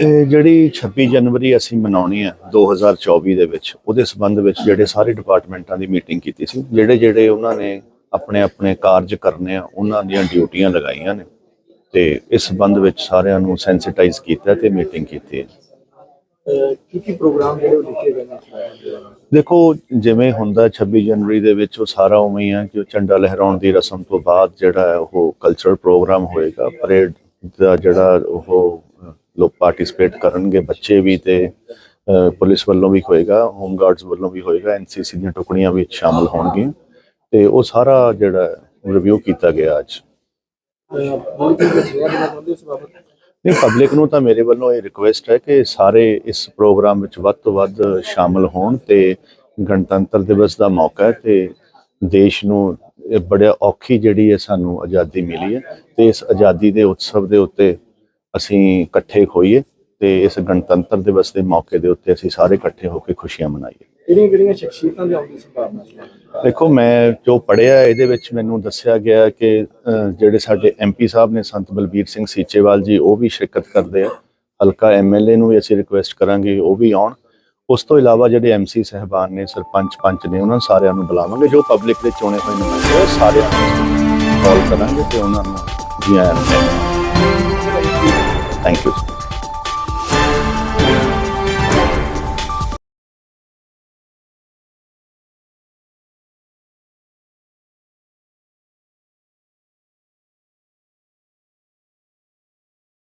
ਇਹ ਜਿਹੜੀ 26 ਜਨਵਰੀ ਅਸੀਂ ਮਨਾਉਣੀ ਹੈ 2024 ਦੇ ਵਿੱਚ ਉਹਦੇ ਸੰਬੰਧ ਵਿੱਚ ਜਿਹੜੇ ਸਾਰੇ ਡਿਪਾਰਟਮੈਂਟਾਂ ਦੀ ਮੀਟਿੰਗ ਕੀਤੀ ਸੀ ਜਿਹੜੇ ਜਿਹੜੇ ਉਹਨਾਂ ਨੇ ਆਪਣੇ ਆਪਣੇ ਕਾਰਜ ਕਰਨੇ ਆ ਉਹਨਾਂ ਦੀਆਂ ਡਿਊਟੀਆਂ ਲਗਾਈਆਂ ਨੇ। ਤੇ ਇਸ ਸੰਬੰਧ ਵਿੱਚ ਸਾਰਿਆਂ ਨੂੰ ਸੈਂਸਿਟਾਈਜ਼ ਕੀਤਾ ਤੇ ਮੀਟਿੰਗ ਕੀਤੀ ਹੈ। ਕੀ ਕੀ ਪ੍ਰੋਗਰਾਮ ਜਿਹੜੇ ਲਿਖੇ ਗਏ ਨੇ? ਦੇਖੋ ਜਿਵੇਂ ਹੁੰਦਾ 26 ਜਨਵਰੀ ਦੇ ਵਿੱਚ ਉਹ ਸਾਰਾ ਉਵੇਂ ਹੀ ਆ ਕਿ ਉਹ ਝੰਡਾ ਲਹਿਰਾਉਣ ਦੀ ਰਸਮ ਤੋਂ ਬਾਅਦ ਜਿਹੜਾ ਉਹ ਕਲਚਰਲ ਪ੍ਰੋਗਰਾਮ ਹੋਏਗਾ ਪਰੇਡ ਦਾ ਜਿਹੜਾ ਉਹ ਲੋਕ ਪਾਰਟਿਸਿਪੇਟ ਕਰਨਗੇ, ਬੱਚੇ ਵੀ ਤੇ ਪੁਲਿਸ ਵੱਲੋਂ ਵੀ ਹੋਏਗਾ ਹੋਮ ਗਾਰਡਸ ਵੱਲੋਂ ਵੀ ਹੋਏਗਾ ਐਨਸੀਸੀ ਦੀਆਂ ਟੁਕੜੀਆਂ ਵੀ ਸ਼ਾਮਲ ਹੋਣਗੀਆਂ। ਤੇ ਉਹ ਸਾਰਾ ਜਿਹੜਾ ਰਿਵਿਊ ਕੀਤਾ ਗਿਆ ਅੱਜ। ਨਹੀਂ ਪਬਲਿਕ ਨੂੰ ਤਾਂ ਮੇਰੇ ਵੱਲੋਂ ਇਹ ਰਿਕੁਐਸਟ ਹੈ ਕਿ ਸਾਰੇ ਇਸ ਪ੍ਰੋਗਰਾਮ ਵਿੱਚ ਵੱਧ ਤੋਂ ਵੱਧ ਸ਼ਾਮਲ ਹੋਣ ਤੇ ਗਣਤੰਤਰ ਦਿਵਸ ਦਾ ਮੌਕਾ ਹੈ ਤੇ ਦੇਸ਼ ਨੂੰ ਇਹ ਬੜਾ ਔਖੀ ਜਿਹੜੀ ਹੈ ਸਾਨੂੰ ਆਜ਼ਾਦੀ ਮਿਲੀ ਹੈ ਤੇ ਇਸ ਆਜ਼ਾਦੀ ਦੇ ਉਤਸਵ ਦੇ ਉੱਤੇ ਅਸੀਂ ਇਕੱਠੇ ਹੋਈਏ ਤੇ ਇਸ ਗਣਤੰਤਰ ਦਿਵਸ ਦੇ ਮੌਕੇ ਦੇ ਉੱਤੇ ਅਸੀਂ ਸਾਰੇ ਇਕੱਠੇ ਹੋ ਕੇ ਖੁਸ਼ੀਆਂ ਮਨਾਈਏ। ਕਿਹੜੀਆਂ ਕਿਹੜੀਆਂ ਸ਼ਖਸੀਅਤਾਂ ਦੇ ਆਉਣ ਦੀ ਸੰਭਾਵਨਾ ਦੇਖੋ ਮੈਂ ਜੋ ਪੜਿਆ ਇਹਦੇ ਵਿੱਚ ਮੈਨੂੰ ਦੱਸਿਆ ਗਿਆ ਕਿ ਜਿਹੜੇ ਸਾਡੇ ਐਮਪੀ ਸਾਹਿਬ ਨੇ ਸੰਤ ਬਲਬੀਰ ਸਿੰਘ ਸੀਚੇਵਾਲ ਜੀ ਉਹ ਵੀ ਸ਼ਿਰਕਤ ਕਰਦੇ ਆ। ਹਲਕਾ ਐਮਐਲਏ ਨੂੰ ਵੀ ਅਸੀਂ ਰਿਕੁਐਸਟ ਕਰਾਂਗੇ ਉਹ ਵੀ ਆਉਣ। ਉਸ ਤੋਂ ਇਲਾਵਾ ਜਿਹੜੇ ਐਮਸੀ ਸਹਿਬਾਨ ਨੇ ਸਰਪੰਚ ਪੰਚ ਨੇ ਉਹਨਾਂ ਸਾਰਿਆਂ ਨੂੰ ਬੁਲਾਵਾਂਗੇ ਜੋ ਪਬਲਿਕ ਦੇ ਚੁਣੇ ਹੋਏ ਨੁਮਾਇੰਦੇ ਉਹ ਸਾਰਿਆਂ ਨੂੰ ਕਾਲ ਕਰਾਂਗੇ ਤੇ ਉਹਨਾਂ ਨੂੰ ਜੀ ਆਇਆਂ ਨੂੰ thank you.